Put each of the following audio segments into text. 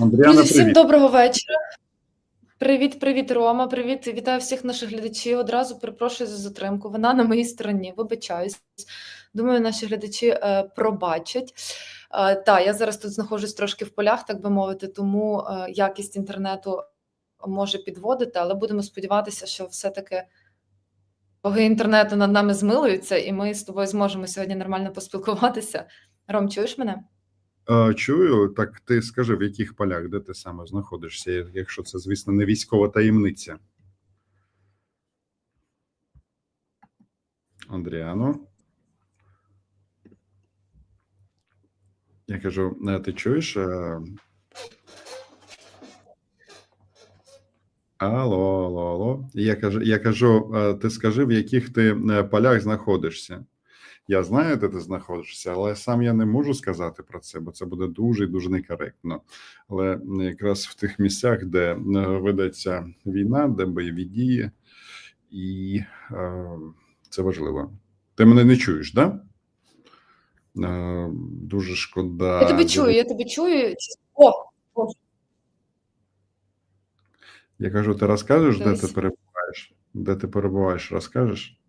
Андріана, Друзі, всім привіт. доброго вечора. Привіт, привіт, Рома. Привіт, вітаю всіх наших глядачів. Одразу перепрошую за затримку. Вона на моїй стороні. Вибачаюсь. Думаю, наші глядачі е, пробачать. Е, та, я зараз тут знаходжусь трошки в полях, так би мовити, тому е, якість інтернету може підводити, але будемо сподіватися, що все-таки боги інтернету над нами змилуються, і ми з тобою зможемо сьогодні нормально поспілкуватися. Ром, чуєш мене? Е, Чую, так ти скажи, в яких полях, де ти саме знаходишся, якщо це, звісно, не військова таємниця. Андріано. Я кажу, е, ти чуєш? Е, Алло, алло, алло. Я кажу, я кажу, ти скажи, в яких ти полях знаходишся. Я знаю, де ти знаходишся, але сам я не можу сказати про це, бо це буде дуже і дуже некоректно. Але якраз в тих місцях, де е, ведеться війна, де бойові дії, і е, це важливо. Ти мене не чуєш, так? Да? Е, дуже шкода. Я тебе чую, я тебе чую. О, о, Я кажу, ти розкажеш, де ти перебуваєш? Де ти перебуваєш, розкажеш?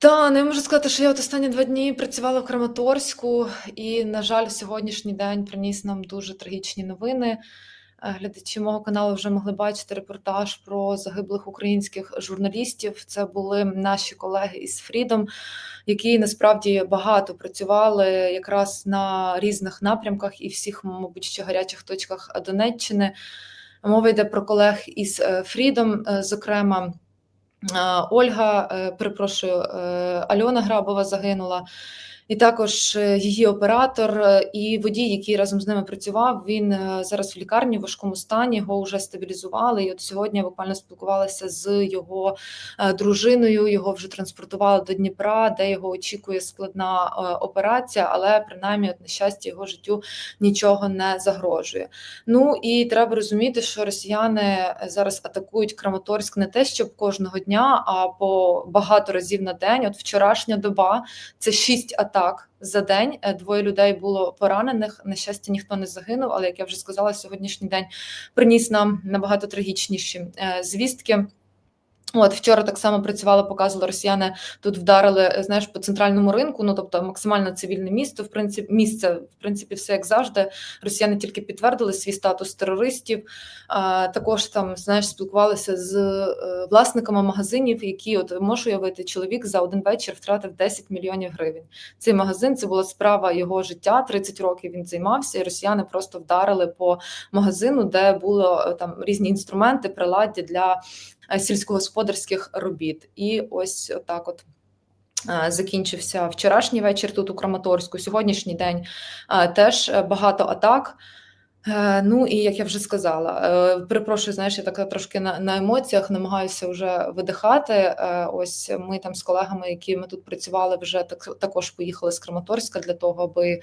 Та, ну я можу сказати, що я от останні два дні працювала в Краматорську, і, на жаль, сьогоднішній день приніс нам дуже трагічні новини. Е, Глядачі мого каналу вже могли бачити репортаж про загиблих українських журналістів. Це були наші колеги із Freedom, які насправді багато працювали якраз на різних напрямках і всіх, мабуть, ще гарячих точках Донеччини. Мова йде про колег із е, Freedom, е, зокрема. Е, Ольга, е, перепрошую, е, Альона Грабова загинула, і також е, її оператор е, і водій, який разом з ними працював. Він е, зараз в лікарні в важкому стані. Його вже стабілізували. І от сьогодні я буквально спілкувалася з його дружиною. Його вже транспортували до Дніпра, де його очікує складна операція, але принаймні, от на щастя, його життю нічого не загрожує. Ну і треба розуміти, що росіяни зараз атакують Краматорськ не те, щоб кожного дня, а по багато разів на день. От вчорашня доба це шість атак за день. Е, Двоє людей було поранених. На щастя, ніхто не загинув. Але як я вже сказала, сьогоднішній день приніс нам набагато трагічніші е, звістки. От вчора так само працювала, показувала росіяни. Тут вдарили е, знаєш по центральному ринку. Ну тобто максимально цивільне місто. В принципі, місце в принципі, все як завжди. Росіяни тільки підтвердили свій статус терористів. А, також там знаєш, спілкувалися з е, власниками магазинів, які от можу уявити, чоловік за один вечір втратив 10 мільйонів гривень. Цей магазин це була справа його життя. 30 років він займався, і росіяни просто вдарили по магазину, де було е, там різні інструменти, приладдя для сільськогосподарських робіт. І ось так от. е, Закінчився вчорашній вечір тут у Краматорську. Сьогоднішній день е, теж е, багато атак. Е, Ну і як я вже сказала, е, перепрошую, знаєш, я така трошки на, на емоціях намагаюся вже видихати. Е, Ось ми там з колегами, які ми тут працювали, вже так також поїхали з Краматорська для того, аби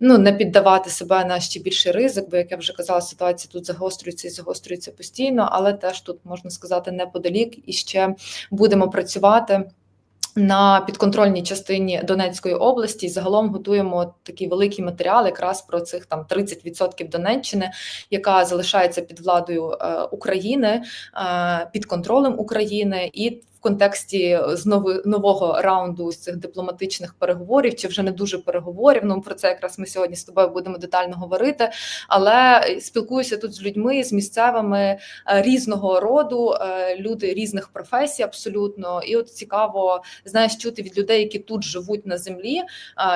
ну не піддавати себе на ще більший ризик. Бо як я вже казала, ситуація тут загострюється і загострюється постійно, але теж тут можна сказати неподалік і ще будемо працювати. На підконтрольній частині Донецької області. Загалом готуємо такий великий матеріал, якраз про цих там 30% Донеччини, яка залишається під владою е, України, е, під контролем України, і контексті знову нового раунду з цих дипломатичних переговорів, чи вже не дуже переговорів. Ну про це якраз ми сьогодні з тобою будемо детально говорити. Але спілкуюся тут з людьми, з місцевими е, різного роду, е, люди різних професій, абсолютно, і от цікаво знаєш, чути від людей, які тут живуть на землі,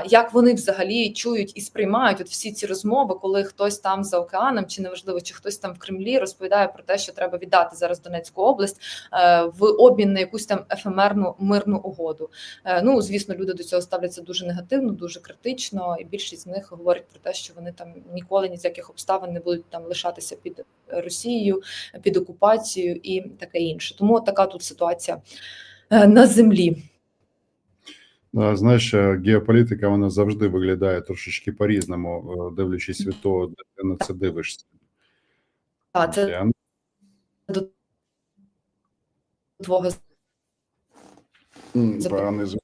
як вони взагалі чують і сприймають от всі ці розмови, коли хтось там за океаном, чи неважливо, чи хтось там в Кремлі розповідає про те, що треба віддати зараз Донецьку область е, в обмін на якусь там ефемерну мирну угоду. Е, Ну звісно, люди до цього ставляться дуже негативно, дуже критично, і більшість з них говорять про те, що вони там ніколи ні з яких обставин не будуть там лишатися під Росією, під окупацією і таке інше. Тому така тут ситуація е, на землі. Да, Знаєш, е, геополітика вона завжди виглядає трошечки по-різному, е, дивлячись від того, де ти на це дивишся. А це до твого М, Поганий звук.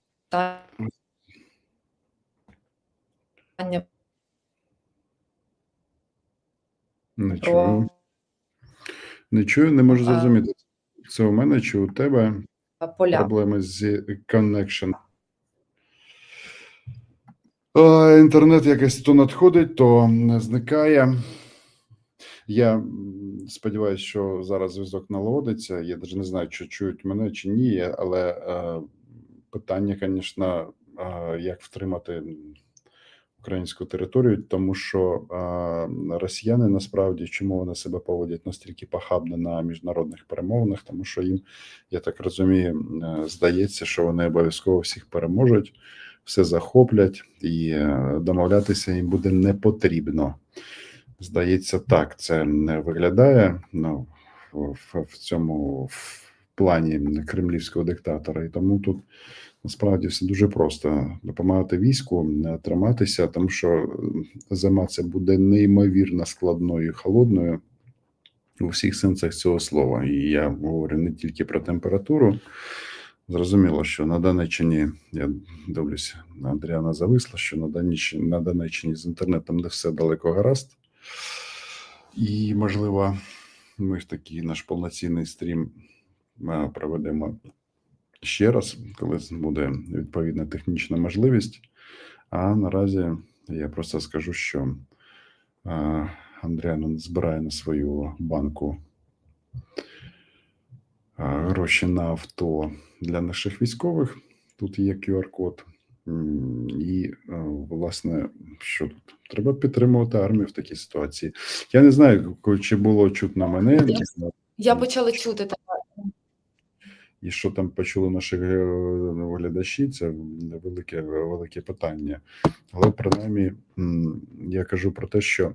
питання Не чую. Не чую, не можу зрозуміти. Це у мене чи у тебе поля. проблеми з connection? Інтернет якось то надходить, то не зникає. Я сподіваюся, що зараз зв'язок налагодиться. Я навіть не знаю, чи чують мене чи ні, але е, питання, звісно, як втримати українську територію, тому що росіяни насправді чому вони себе поводять настільки похабно на міжнародних перемовинах, тому що їм, я так розумію, е, здається, що вони обов'язково всіх переможуть, все захоплять, і е, домовлятися їм буде не потрібно. Здається, так це не виглядає ну, в, в, цьому плані кремлівського диктатора. І тому тут насправді все дуже просто допомагати війську, е, триматися, тому що зима це буде неймовірно складною і холодною у всіх сенсах цього слова. І я говорю не тільки про температуру. Зрозуміло, що на Донеччині я дивлюся, Андріана зависла, що на Донеччині, на Донеччині з інтернетом не все далеко гаразд. І, можливо, ми ж такий наш повноцінний стрім е, проведемо ще раз, коли буде відповідна технічна можливість. А наразі я просто скажу, що Андріан збирає на свою банку гроші на авто для наших військових. Тут є QR-код. І, власне, що тут? Треба підтримувати армію в такій ситуації. Я не знаю, чи було чутно мене, Я почала чути тебе. І що там почули наші е, глядачі, це велике, велике питання. Але принаймні я кажу про те, що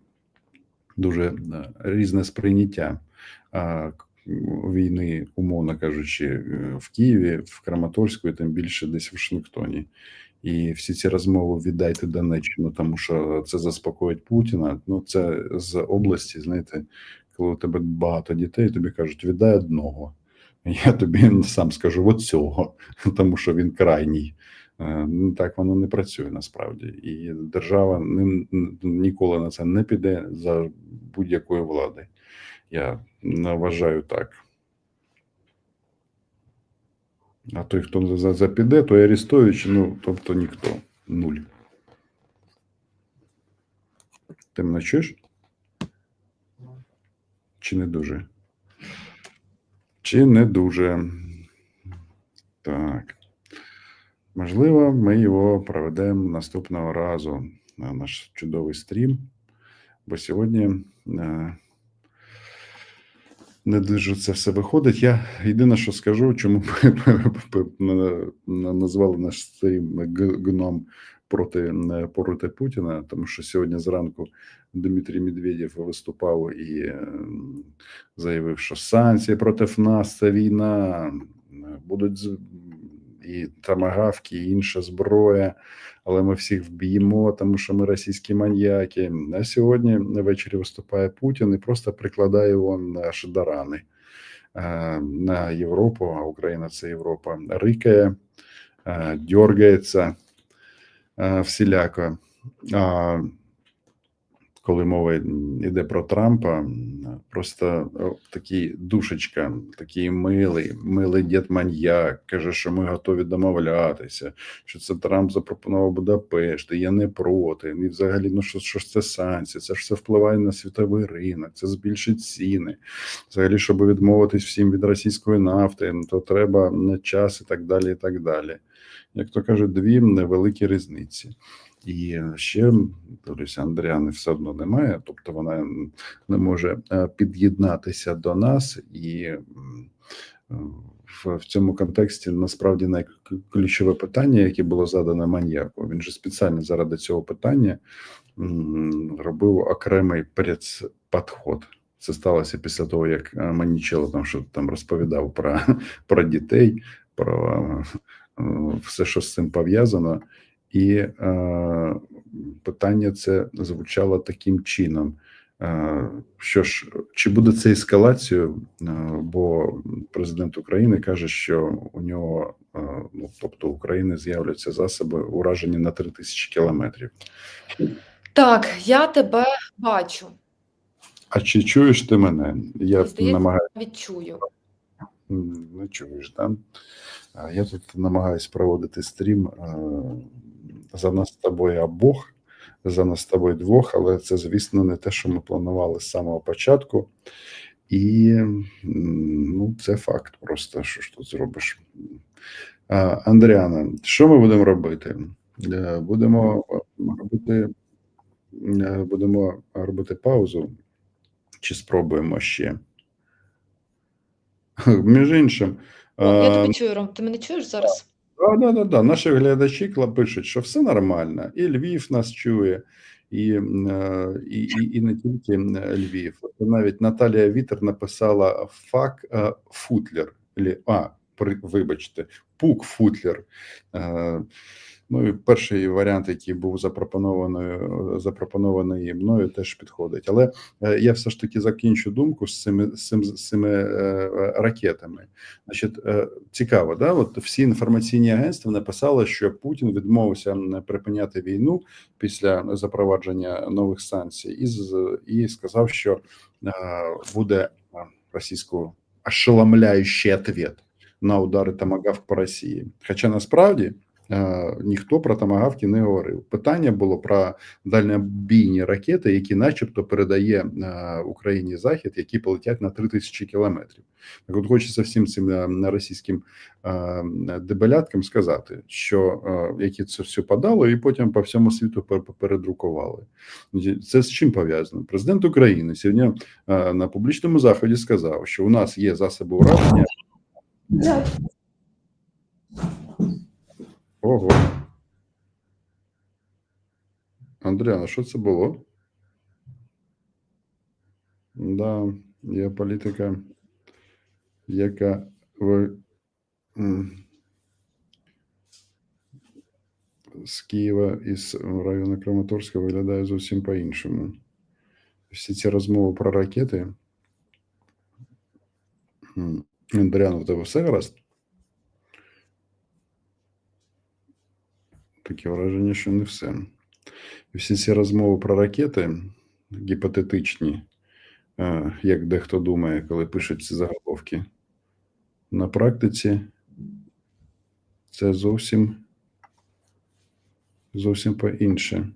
дуже е, різне сприйняття війни, умовно кажучи, е, в Києві, в Краматорську і тим більше десь в Вашингтоні. І всі ці розмови віддайте Донеччину, тому що це заспокоїть Путіна. Ну це з області, знаєте, коли у тебе багато дітей, тобі кажуть, віддай одного. Я тобі сам скажу от цього, тому що він крайній. Е, Ну, так воно не працює насправді, і держава ним ніколи на це не піде за будь-якої влади. Я вважаю так. А той, хто за, за піде, той арестують, ну, тобто ніхто. Нуль. Ти мене чуєш? Чи не дуже? Чи не дуже? Так. Можливо, ми його проведемо наступного разу на наш чудовий стрім, бо сьогодні е, не дуже це все виходить. Я єдине, що скажу, чому на- на- назвали наш стрім гном проти, е, проти Путіна, тому що сьогодні зранку Дмитрій Медведєв виступав і заявив, що санкції проти нас це війна, будуть і тамагавки, і інша зброя, але ми всіх вб'ємо, тому що ми російські маньяки. А сьогодні ввечері виступає Путін і просто прикладає його аж до рани е, на Європу, а Україна це Європа, рикає, е, дергається всіляко. Коли мова йде про Трампа, просто такий душечка, такий милий, милий дід маньяк, каже, що ми готові домовлятися, що це Трамп запропонував Будапешт, і я не проти. І взагалі, ну що, що ж це санкції? Це ж все впливає на світовий ринок, це збільшить ціни. Взагалі, щоб відмовитись всім від російської нафти, то треба на час і так далі. і так далі. Як то кажуть, дві невеликі різниці. І ще дивлюся, Андріани все одно немає, тобто вона не може е, під'єднатися до нас, і в, в цьому контексті насправді найключове питання, яке було задане маньяку. Він же спеціально заради цього питання робив окремий підход. Це сталося після того, як е, Манічело там що там розповідав про, про дітей, про е, все, що з цим пов'язано. І е, питання це звучало таким чином: е, що ж, чи буде це ескалацією? Е, бо президент України каже, що у нього, е, ну тобто України з'являться засоби уражені на 3 тисячі кілометрів. Так, я тебе бачу. А чи чуєш ти мене? Я намагаюся відчую. Не чуєш, да? Я тут намагаюсь проводити стрім е, за нас з тобою обох, за нас з тобою двох, але це, звісно, не те, що ми планували з самого початку. І ну, це факт просто, що ж тут зробиш. Андріана, що ми будемо робити? Е, Будемо е, робити, е, будемо робити паузу, чи спробуємо ще? Між іншим, я е, тебе чую, Ром. Ти мене чуєш зараз? Да, да, да, да. Наші глядачі пишуть, що все нормально, і Львів нас чує, і, е, і, і, і не тільки Львів. Навіть Наталія Вітер написала фак е, Футлер. А, вибачте, Пук Футлер. Е, Ну і перший варіант, який був запропонований, запропонований мною, теж підходить. Але е, я все ж таки закінчу думку з цими, з цим, з цими е, е, ракетами. Значить, е, цікаво, да? От всі інформаційні агентства написали, що Путін відмовився припиняти війну після запровадження нових санкцій, і і сказав, що е, буде е, російську ошеломляючий ответ на удари Томагавк по Росії. Хоча насправді. Е, Ніхто про томагавки не говорив. Питання було про дальнобійні ракети, які, начебто, передає е, Україні захід, які полетять на 3000 кілометрів. Так от хочеться всім цим е, російським дебеляткам сказати, що які це все подало, і потім по всьому світу пер- передрукували. Це з чим пов'язано? Президент України сьогодні на публічному заході сказав, що у нас є засоби ураження. Ого. Андріана, що це було? Да, є політика, яка ви з Києва із району Краматорська виглядає зовсім по-іншому. Всі ці розмови про ракети. М, Андріана, в тебе все гаразд? Таке враження, що не все. І всі ці розмови про ракети гіпотетичні, е, як дехто думає, коли пишуть ці заголовки. На практиці це зовсім зовсім по-інше.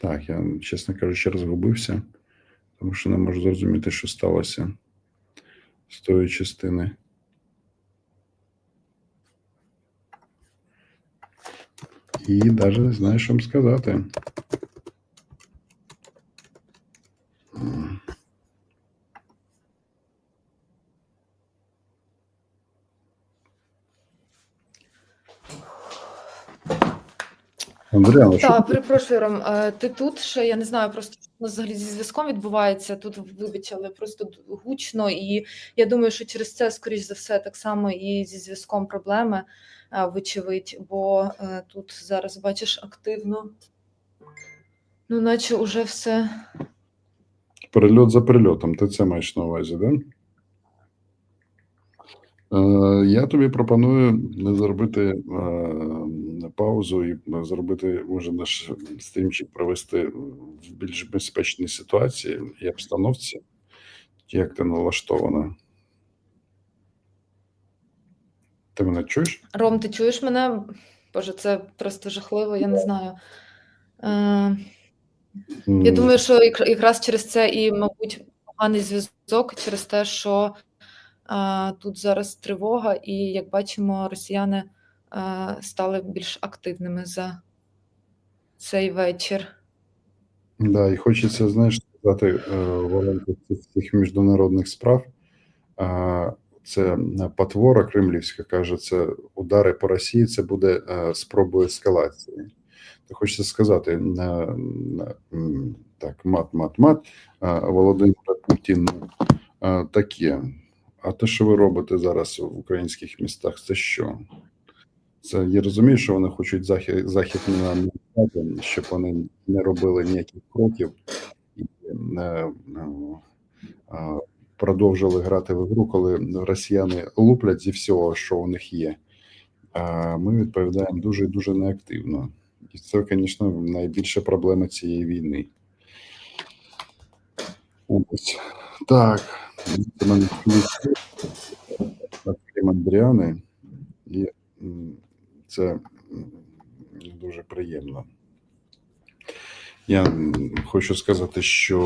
Так, я, чесно кажучи, розгубився, тому що не можу зрозуміти, що сталося з тої частини. І навіть не знаю, що вам сказати. М. Андріана, що Так, перепрошую, Ром. е, Ти тут ще я не знаю, просто що у Нас взагалі зі зв'язком відбувається. Тут вибач, але просто гучно, і я думаю, що через це, скоріш за все, так само і зі зв'язком проблеми, вочевидь, бо е, тут зараз бачиш активно. Ну, наче уже все. перельот за перельотом, ти це маєш на увазі, да? Е, Я тобі пропоную зробити е, паузу і зробити, може, наш стрімчик провести в більш безпечній ситуації і обстановці, як ти налаштована. Ти мене чуєш? Ром, ти чуєш мене? Боже, це просто жахливо, я не знаю. Е, Я думаю, що якраз через це і, мабуть, поганий зв'язок через те, що тут зараз тривога, і як бачимо, росіяни стали більш активними за цей вечір. Да, і хочеться, знаєш, сказати е, цих цих міжнародних справ. Це потвора кремлівська каже, це удари по Росії, це буде е, спробою ескалації. То хочеться сказати так, мат, мат, мат а, Володимира Путін таке. А те, що ви робите зараз в українських містах, це що? Це я розумію, що вони хочуть захід, захід на щоб вони не робили ніяких кроків і е, е, продовжили грати в ігру, коли росіяни луплять зі всього, що у них є. А ми відповідаємо дуже дуже неактивно. І це, звісно, найбільша проблема цієї війни. Ось. Так. Це мене і це дуже приємно. Я хочу сказати, що